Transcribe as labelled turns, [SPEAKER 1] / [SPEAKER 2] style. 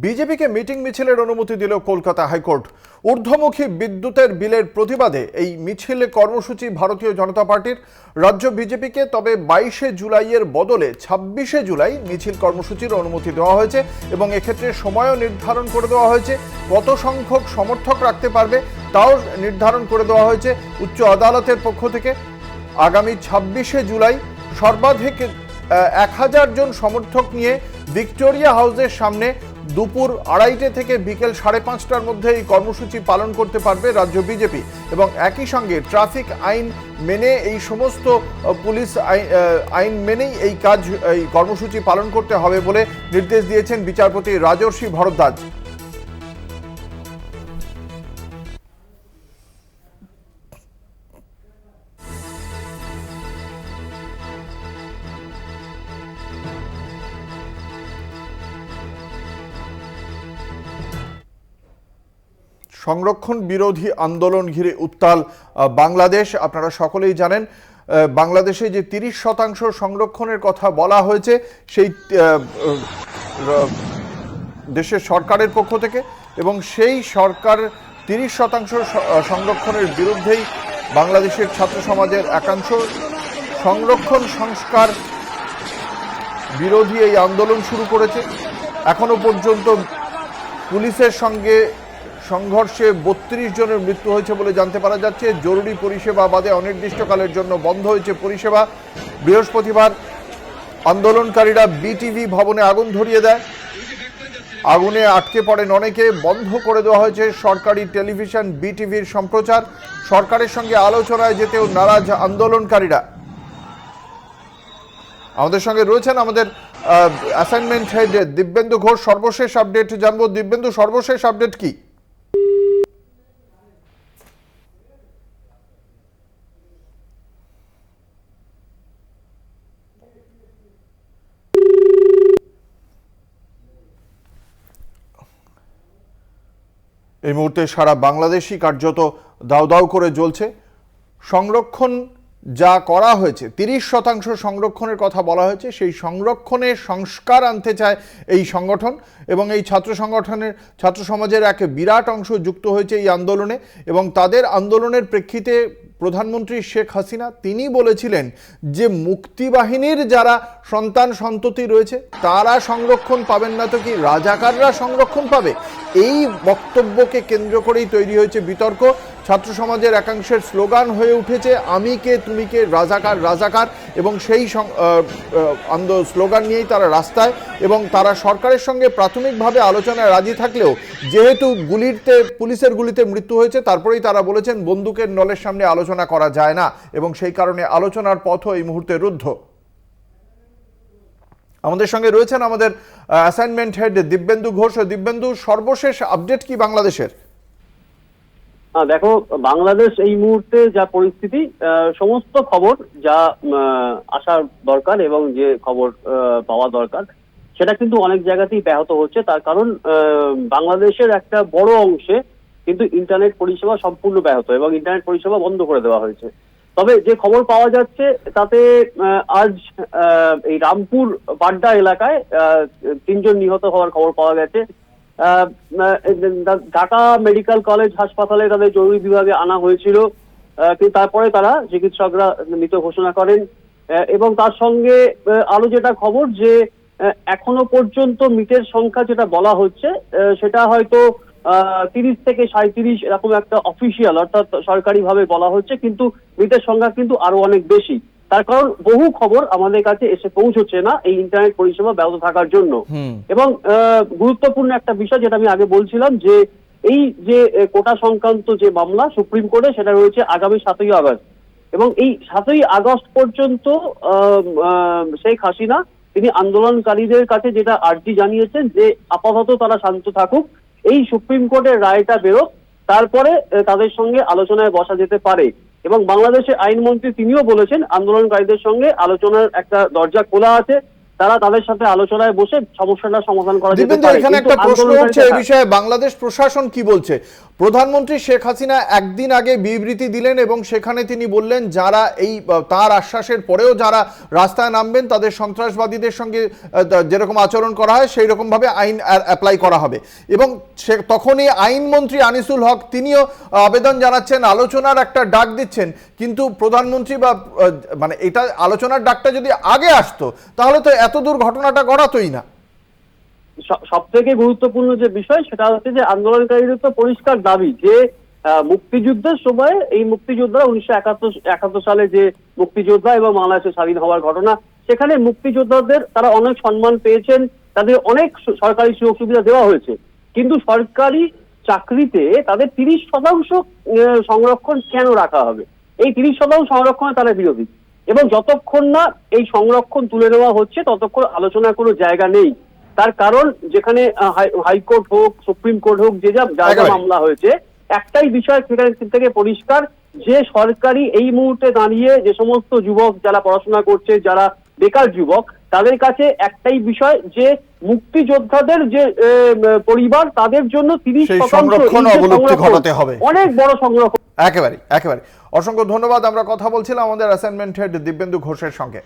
[SPEAKER 1] বিজেপিকে মিটিং মিছিলের অনুমতি দিল কলকাতা হাইকোর্ট। ঊর্ধ্বমুখী বিদ্যুতের বিলের প্রতিবাদে এই মিছিলে কর্মসূচি ভারতীয় জনতা পার্টির। রাজ্য বিজেপিকে তবে বাইশে জুলাইয়ের বদলে ছাব্বিশে জুলাই মিছিল কর্মসূচির অনুমতি দেওয়া হয়েছে এবং এক্ষেত্রে সময়ও নির্ধারণ করে দেওয়া হয়েছে। কত সংখ্যক সমর্থক রাখতে পারবে তাও নির্ধারণ করে দেওয়া হয়েছে উচ্চ আদালতের পক্ষ থেকে। আগামী ছাব্বিশে জুলাই সর্বাধিক এক হাজার জন সমর্থক নিয়ে ভিক্টোরিয়া হাউসের সামনে দুপুর আড়াইটে থেকে বিকেল সাড়ে পাঁচটার মধ্যে এই কর্মসূচি পালন করতে পারবে রাজ্য বিজেপি এবং একই সঙ্গে ট্রাফিক আইন মেনে এই সমস্ত পুলিশ আই- আইন মেনেই এই কাজ, এই কর্মসূচি পালন করতে হবে বলে নির্দেশ দিয়েছেন বিচারপতি রাজর্ষি ভরদ্বাজ। সংরক্ষণ বিরোধী আন্দোলন ঘিরে উত্তাল বাংলাদেশ। আপনারা সকলেই জানেন বাংলাদেশে যে তিরিশ শতাংশ সংরক্ষণের কথা বলা হয়েছে, সেই দেশের সরকারের পক্ষ থেকে এবং সেই সরকার তিরিশ শতাংশ সংরক্ষণের বিরুদ্ধেই বাংলাদেশের ছাত্র সমাজের একাংশ সংরক্ষণ সংস্কার বিরোধী এই আন্দোলন শুরু করেছে। এখনও পর্যন্ত পুলিশের সঙ্গে সংঘর্ষে বত্রিশ জনের মৃত্যু হয়েছে বলে জানতে পারা যাচ্ছে। জরুরি পরিষেবা বাদে অনির্দিষ্টকালের জন্য বন্ধ হয়েছে পরিষেবা। বৃহস্পতিবার আন্দোলনকারীরা বিটিভি ভবনে আগুন ধরিয়ে দেয়। আগুনে আটকে পড়েন অনেকে। বন্ধ করে দেওয়া হয়েছে সরকারি টেলিভিশন, বিটিভির সম্প্রচার। সরকারের সঙ্গে আলোচনায় যেতেও নারাজ আন্দোলনকারীরা। আমাদের সঙ্গে রয়েছেন আমাদের অ্যাসাইনমেন্ট হেড দিব্যেন্দু ঘোষ। সর্বশেষ আপডেট জানব। দিব্যেন্দু, সর্বশেষ আপডেট কি? এই মুহূর্তে সারা বাংলাদেশই কার্যত দাউ দাউ করে জ্বলছে। সংরক্ষণ যা করা হয়েছে, তিরিশ শতাংশ সংরক্ষণের কথা বলা হয়েছে, সেই সংরক্ষণে সংস্কার আনতে চায় এই সংগঠন এবং এই ছাত্র সংগঠনের, ছাত্র সমাজের এক বিরাট অংশ যুক্ত হয়েছে এই আন্দোলনে এবং তাদের আন্দোলনের প্রেক্ষিতে প্রধানমন্ত্রী শেখ হাসিনা, তিনি বলেছিলেন যে মুক্তিবাহিনীর যারা সন্তান সন্ততি রয়েছে, তারা সংরক্ষণ পাবেন না তো কি রাজাকাররা সংরক্ষণ পাবে? এই বক্তব্যকে কেন্দ্র করেই তৈরি হয়েছে বিতর্ক। ছাত্র সমাজের একাংশের স্লোগান হয়ে উঠেছে, আমি কে, তুমি কে, রাজাকার রাজাকার। এবং সেই স্লোগান নিয়েই তারা রাস্তায় এবং তারা সরকারের সঙ্গে প্রাথমিকভাবে আলোচনায় রাজি থাকলেও, যেহেতু গুলিতে পুলিশের গুলিতে মৃত্যু হয়েছে, তারপরেই তারা বলেছেন, বন্দুকের নলের সামনে আলোচনা করা যায় না। এবং সেই কারণে আলোচনার পথও এই মুহূর্তে রুদ্ধ। আমাদের সঙ্গে রয়েছেন আমাদের অ্যাসাইনমেন্ট হেড দিব্যেন্দু ঘোষ। দিব্যেন্দু, সর্বশেষ আপডেট কি বাংলাদেশের?
[SPEAKER 2] দেখো, বাংলাদেশ এই মুহূর্তে যা পরিস্থিতি সমস্ত খবর যা আসার দরকার এবং যে খবর পাওয়া দরকার, সেটা কিন্তু অনেক জায়গাতেই ব্যাহত হচ্ছে। তার কারণ বাংলাদেশের একটা বড় অংশে কিন্তু ইন্টারনেট পরিষেবা সম্পূর্ণ ব্যাহত এবং ইন্টারনেট পরিষেবা বন্ধ করে দেওয়া হয়েছে। তবে যে খবর পাওয়া যাচ্ছে, তাতে আজ এই রামপুর বাড্ডা এলাকায় তিনজন নিহত হওয়ার খবর পাওয়া গেছে। ঢাকা মেডিকেল কলেজ হাসপাতালে তাদের জরুরি বিভাগে আনা হয়েছিল। কিন্তু তারপরে তারা চিকিৎসকরা মৃত ঘোষণা করেন। এবং তার সঙ্গে আরও যেটা খবর যে এখনও পর্যন্ত মৃতের সংখ্যা যেটা বলা হচ্ছে সেটা হয়তো তিরিশ থেকে সাঁত্রিশ এরকম একটা অফিসিয়াল অর্থাৎ সরকারিভাবে বলা হচ্ছে। কিন্তু মৃতের সংখ্যা কিন্তু আরও অনেক বেশি। তার কারণ বহু খবর আমাদের কাছে এসে পৌঁছচ্ছে না এই ইন্টারনেট পরিষেবা ব্যাহত থাকার জন্য। এবং গুরুত্বপূর্ণ একটা বিষয় যেটা আমি আগে বলছিলাম যে এই যে কোটা সংক্রান্ত যে মামলা সুপ্রিম কোর্টে সেটা রয়েছে আগামী সাতই আগস্ট। এবং এই সাতই আগস্ট পর্যন্ত শেখ হাসিনা তিনি আন্দোলনকারীদের কাছে যেটা আর্জি জানিয়েছেন যে আপাতত তারা শান্ত থাকুক এই সুপ্রিম কোর্টের রায়টা বেরোক তারপরে তাদের সঙ্গে আলোচনায় বসা যেতে পারে। এবং বাংলাদেশের আইনমন্ত্রী তিনিও বলেছেন আন্দোলনকারীদের সঙ্গে আলোচনার একটা দরজা খোলা আছে। তারা তাদের সাথে আলোচনায় বসে সমস্যাটা সমাধান করা যেতে পারে।
[SPEAKER 1] এখানে একটা প্রশ্ন উঠছে এই বিষয়ে। বাংলাদেশ প্রশাসন কি বলছে? প্রধানমন্ত্রী শেখ হাসিনা একদিন আগে বিবৃতি দিলেন এবং সেখানে তিনি বললেন যারা এই তার আশ্বাসের পরেও যারা রাস্তায় নামবেন তাদের সন্ত্রাসবাদীদের সঙ্গে যেরকম আচরণ করা হয় সেই রকম ভাবে আইন অ্যাপ্লাই করা হবে। এবং সে তখনই আইনমন্ত্রী আনিসুল হক তিনিও আবেদন জানাচ্ছেন আলোচনার একটা ডাক দিচ্ছেন। কিন্তু প্রধানমন্ত্রী বা মানে এটা আলোচনার ডাকটা যদি আগে আসতো তাহলে তো এত দূর ঘটনাটা ঘটাতোই না।
[SPEAKER 2] সব থেকে গুরুত্বপূর্ণ যে বিষয় সেটা হচ্ছে যে আন্দোলনকারীদের তো পরিষ্কার দাবি যে মুক্তিযুদ্ধের সময় এই মুক্তিযোদ্ধারা উনিশশো একাত্তর সালে যে মুক্তিযোদ্ধা এবং বাংলাদেশের স্বাধীন হওয়ার ঘটনা, সেখানে মুক্তিযোদ্ধাদের তারা অনেক সম্মান পেয়েছেন, তাদের অনেক সরকারি সুযোগ সুবিধা দেওয়া হয়েছে। কিন্তু সরকারি চাকরিতে তাদের তিরিশ শতাংশ সংরক্ষণ কেন রাখা হবে? এই তিরিশ শতাংশ সংরক্ষণে তারা বিরোধী। এবং যতক্ষণ না এই সংরক্ষণ তুলে নেওয়া হচ্ছে ততক্ষণ আলোচনার কোনো জায়গা নেই। তার কারণ যেখানে হাইকোর্ট হোক সুপ্রিম কোর্ট হোক যে যা যা যা মামলা হয়েছে একটাই বিষয় সেখানে থেকে পরিষ্কার যে সরকারি এই মুহূর্তে দাঁড়িয়ে যে সমস্ত যুবক যারা পড়াশোনা করছে যারা বেকার যুবক তাদের কাছে একটাই বিষয় যে মুক্তিযোদ্ধাদের যে পরিবার তাদের জন্য তিরিশ শতাংশ। অনেক বড় সংরক্ষণ।
[SPEAKER 1] একেবারে একেবারে অসংখ্য ধন্যবাদ আমরা কথা বলছিলাম আমাদের অ্যাসাইনমেন্ট হেড দিব্যেন্দু ঘোষের সঙ্গে।